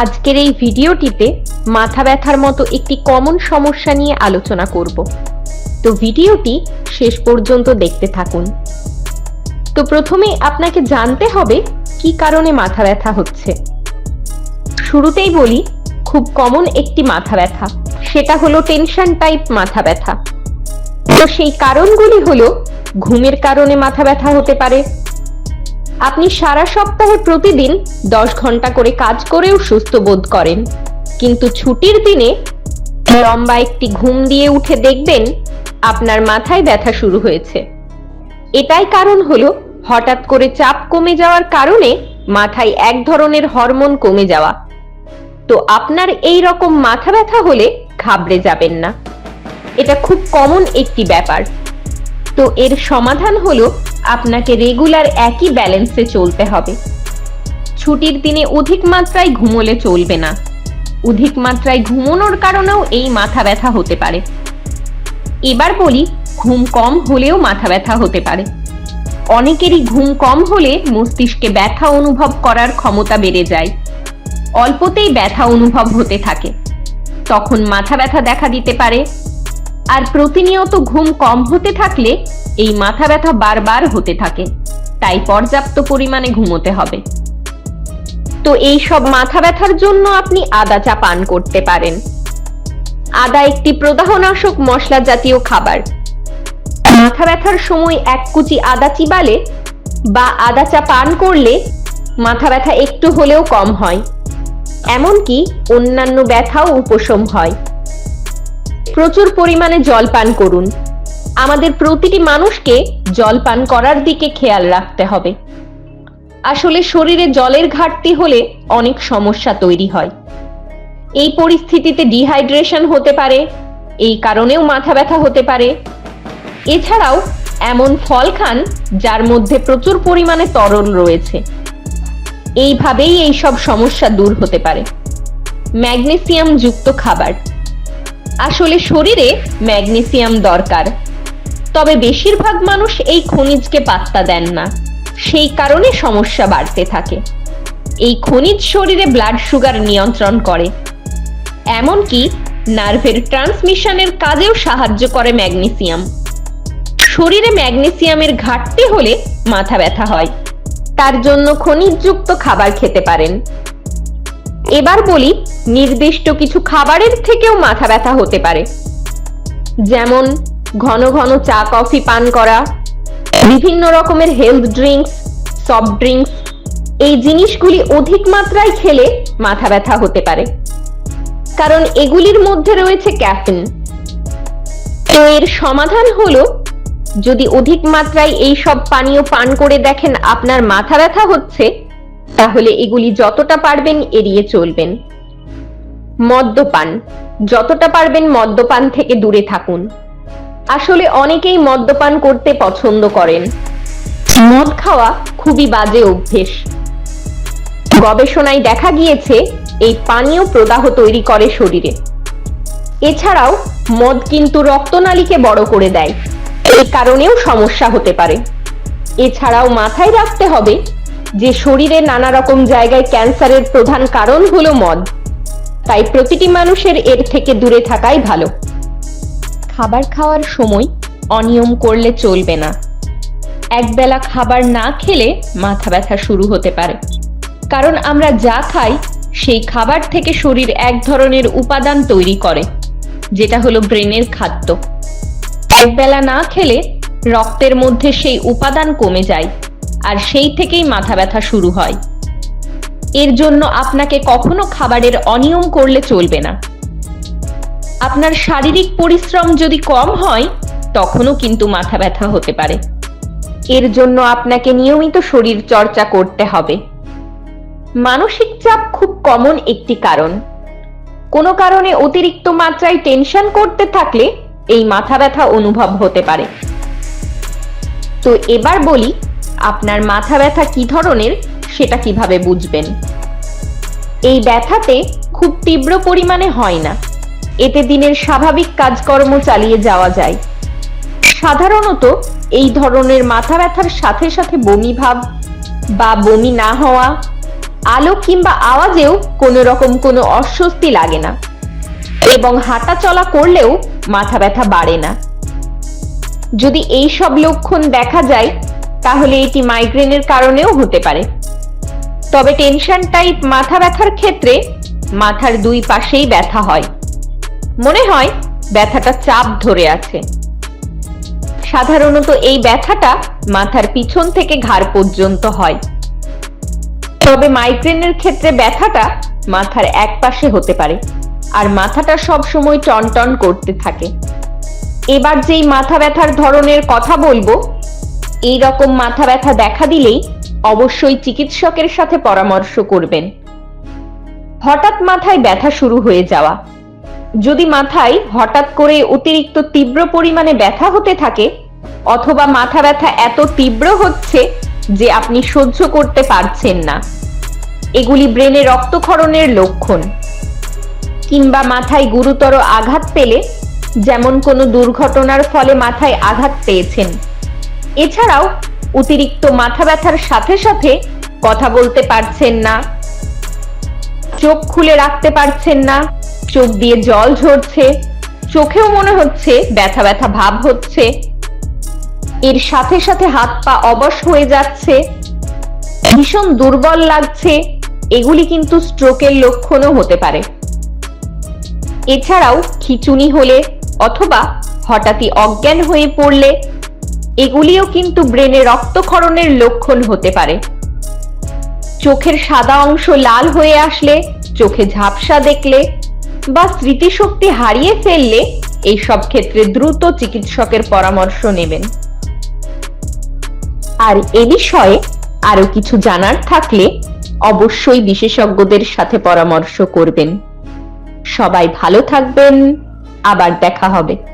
আজকের এই ভিডিওটিতে মাথা ব্যথার মতো একটি কমন সমস্যা নিয়ে আলোচনা করব। তো ভিডিওটি শেষ পর্যন্ত দেখতে থাকুন। তো প্রথমে আপনাকে জানতে হবে কি কারণে মাথা ব্যথা হচ্ছে। শুরুতেই বলি, খুব কমন একটি মাথা ব্যথা। সেটা হলো টেনশন টাইপ মাথা ব্যথা। তো সেই কারণগুলি হলো, ঘুমের কারণে মাথা ব্যথা হতে পারে আপনি সারা সপ্তাহে প্রতিদিন দশ ঘণ্টা করে কাজ করেও সুস্থ বোধ করেন। কিন্তু ছুটির দিনে লম্বা একটি ঘুম দিয়ে উঠে দেখবেন আপনার মাথায় ব্যথা শুরু হয়েছে। এটাই কারণ হলো হঠাৎ করে চাপ কমে যাওয়ার কারণে মাথায় এক ধরনের হরমোন কমে যাওয়া। তো আপনার এই রকম মাথা ব্যথা হলে ঘাবড়ে যাবেন না। এটা খুব কমন একটি ব্যাপার। তো এর সমাধান হলো আপনাকে রেগুলার একই ব্যালেন্সে চলতে হবে। ছুটির দিনে অধিক মাত্রায় ঘুমোলে চলবে না। অধিক মাত্রায় ঘুমানোর কারণেও এই মাথা ব্যথা হতে পারে। এবার বলি, ঘুম কম হলেও মাথা ব্যথা হতে পারে। অনেকেরই ঘুম কম হলে মস্তিষ্কে ব্যথা অনুভব করার ক্ষমতা বেড়ে যায়। অল্পতেই ব্যথা অনুভব হতে থাকে। তখন মাথা ব্যথা দেখা দিতে পারে। আর প্রতিনিয়ত ঘুম কম হতে থাকলে এই মাথা ব্যথা বারবার হতে থাকে। তাই পর্যাপ্ত পরিমাণে ঘুমোতে হবে। তো এই সব মাথা ব্যথার জন্য আপনি আদা চা পান করতে পারেন। আদা একটি প্রদাহনাশক মশলা জাতীয় খাবার। মাথা ব্যথার সময় এক কুচি আদা চিবালে বা আদা চা পান করলে মাথা ব্যথা একটু হলেও কম হয়। এমনকি অন্যান্য ব্যথাও উপশম হয়। প্রচুর পরিমাণে জল পান করুন। আমাদের প্রতিটি মানুষকে জল পান করার দিকে খেয়াল রাখতে হবে। আসলে শরীরে জলের ঘাটতি হলে অনেক সমস্যা তৈরি হয়। এই পরিস্থিতিতে ডিহাইড্রেশন হতে পারে, এই কারণেও মাথা ব্যথা হতে পারে। এছাড়াও এমন ফল খান যার মধ্যে প্রচুর পরিমাণে তরল রয়েছে। এইভাবেই এই সব সমস্যা দূর হতে পারে। ম্যাগনেসিয়াম যুক্ত খাবার। আসলে শরীরে ম্যাগনেসিয়াম দরকার। তবে বেশিরভাগ মানুষ এই খনিজকে পাত্তা দেন না। সেই কারণে সমস্যা বাড়তে থাকে। এই খনিজ শরীরে ব্লাড সুগার নিয়ন্ত্রণ করে। এমনকি নার্ভের ট্রান্সমিশনের কাজেও সাহায্য করে ম্যাগনেসিয়াম। শরীরে ম্যাগনেসিয়ামের ঘাটতি হলে মাথা ব্যথা হয়। তার জন্য খনিজযুক্ত খাবার খেতে পারেন। এবার বলি, নির্দিষ্ট কিছু খাবারের থেকেও মাথা ব্যথা হতে পারে। যেমন, ঘন ঘন চা, কফি, পান করা, বিভিন্ন রকমের হেলথ ড্রিঙ্কস সফট ড্রিঙ্কস এই জিনিসগুলি অধিক মাত্রায় খেলে মাথা ব্যথা হতে পারে। কারণ এগুলির মধ্যে রয়েছে ক্যাফিন তো এর সমাধান হলো, যদি অধিক মাত্রায় এই সব পানীয় পান করে দেখেন আপনার মাথা ব্যথা হচ্ছে তাহলে এগুলি যতটা পারবেন এড়িয়ে চলবেন। মদ্যপান। যতটা পারবেন মদ্যপান থেকে দূরে থাকুন। আসলে অনেকেই মদ্যপান করতে পছন্দ করেন। মদ খাওয়া খুবই বাজে অভ্যেস। গবেষণায় দেখা গিয়েছে, এই পানীয় প্রদাহ তৈরি করে শরীরে। এছাড়াও, মদ কিন্তু রক্তনালীকে বড় করে দেয়। এই কারণেও সমস্যা হতে পারে। এছাড়াও মাথায় রাখতে হবে যে শরীরে নানা রকম জায়গায় ক্যান্সারের প্রধান কারণ হলো মদ। তাই প্রতিটি মানুষের এর থেকে দূরে থাকাই ভালো। খাবার খাওয়ার সময় অনিয়ম করলে চলবে না। একবেলা খাবার না খেলে মাথা ব্যথা শুরু হতে পারে। কারণ আমরা যা খাই, সেই খাবার থেকে শরীর এক ধরনের উপাদান তৈরি করে, যেটা হলো ব্রেনের খাদ্য। একবেলা না খেলে রক্তের মধ্যে সেই উপাদান কমে যায়। আর সেই থেকেই মাথা ব্যথা শুরু হয়। এর জন্য আপনাকে কখনো খাবারের অনিয়ম করলে চলবে না। আপনার শারীরিক পরিশ্রম যদি কম হয়, তখনও কিন্তু মাথা ব্যথা হতে পারে। এর জন্য আপনাকে নিয়মিত শরীর চর্চা করতে হবে। মানসিক চাপ খুব কমন একটি কারণ। কোনো কারণে অতিরিক্ত মাত্রায় টেনশন করতে থাকলে এই মাথা ব্যথা অনুভব হতে পারে। তো এবার বলি আপনার মাথা ব্যথা কি ধরনের সেটা কীভাবে বুঝবেন? এই ব্যথাতে খুব তীব্র পরিমাণে হয় না। এতে দিনের স্বাভাবিক কাজকর্ম চালিয়ে যাওয়া যায়। সাধারণত এই ধরনের মাথা ব্যথার সাথে সাথে বমি ভাব বা বমি না হওয়া, আলো কিংবা আওয়াজেও কোনো রকম কোনো অস্বস্তি লাগে না এবং হাঁটা চলা করলেও মাথা ব্যথা বাড়ে না। যদি এই সব লক্ষণ দেখা যায় তাহলে এটি মাইগ্রেনের কারণেও হতে পারে। তবে টেনশন টাইপ মাথা ব্যথার ক্ষেত্রে মাথার দুই পাশেই ব্যথা হয়। মনে হয় ব্যথাটা চাপ ধরে আছে। সাধারণত এই ব্যথাটা মাথার পিছন থেকে ঘাড় পর্যন্ত হয়। তবে মাইগ্রেনের ক্ষেত্রে ব্যথাটা মাথার এক পাশে হতে পারে আর মাথাটা সব সময় টনটন করতে থাকে। এবার যেই মাথা ব্যথার ধরনের কথা বলব এই রকম মাথা ব্যথা দেখা দিলেই অবশ্যই চিকিৎসকের সাথে পরামর্শ করবেন। হঠাৎ মাথায় ব্যথা শুরু হয়ে যাওয়া। যদি মাথায় হঠাৎ করে অতিরিক্ত তীব্র পরিমাণে ব্যথা হতে থাকে, অথবা মাথা ব্যথা এত তীব্র হচ্ছে যে আপনি সহ্য করতে পারছেন না। এগুলি ব্রেনে রক্তক্ষরণের লক্ষণ। কিংবা মাথায় গুরুতর আঘাত পেলে, যেমন কোনো দুর্ঘটনার ফলে মাথায় আঘাত পেয়েছেন এছাড়াও অতিরিক্ত মাথা ব্যথার সাথে সাথে কথা বলতে পারছেন না। চোখ খুলে রাখতে পারছেন না। চোখ দিয়ে জল ঝরছে। চোখেও মনে হচ্ছে ব্যথা ব্যথা ভাব হচ্ছে। এর সাথে সাথে হাত পা অবশ হয়ে যাচ্ছে। ভীষণ দুর্বল লাগছে। এগুলি কিন্তু স্ট্রোকের লক্ষণও হতে পারে। এছাড়াও খিচুনি হলে অথবা হঠাৎই অজ্ঞান হয়ে পড়লে এগুলিও কিন্তু ব্রেনে রক্তক্ষরণের লক্ষণ হতে পারে। চোখের সাদা অংশ লাল হয়ে আসলে, চোখে ঝাপসা দেখলে বা স্মৃতিশক্তি হারিয়ে ফেললে এই সব ক্ষেত্রে দ্রুত চিকিৎসকের পরামর্শ নেবেন। আর এ বিষয়ে আরও কিছু জানার থাকলে অবশ্যই বিশেষজ্ঞদের সাথে পরামর্শ করবেন। সবাই ভালো থাকবেন, আবার দেখা হবে।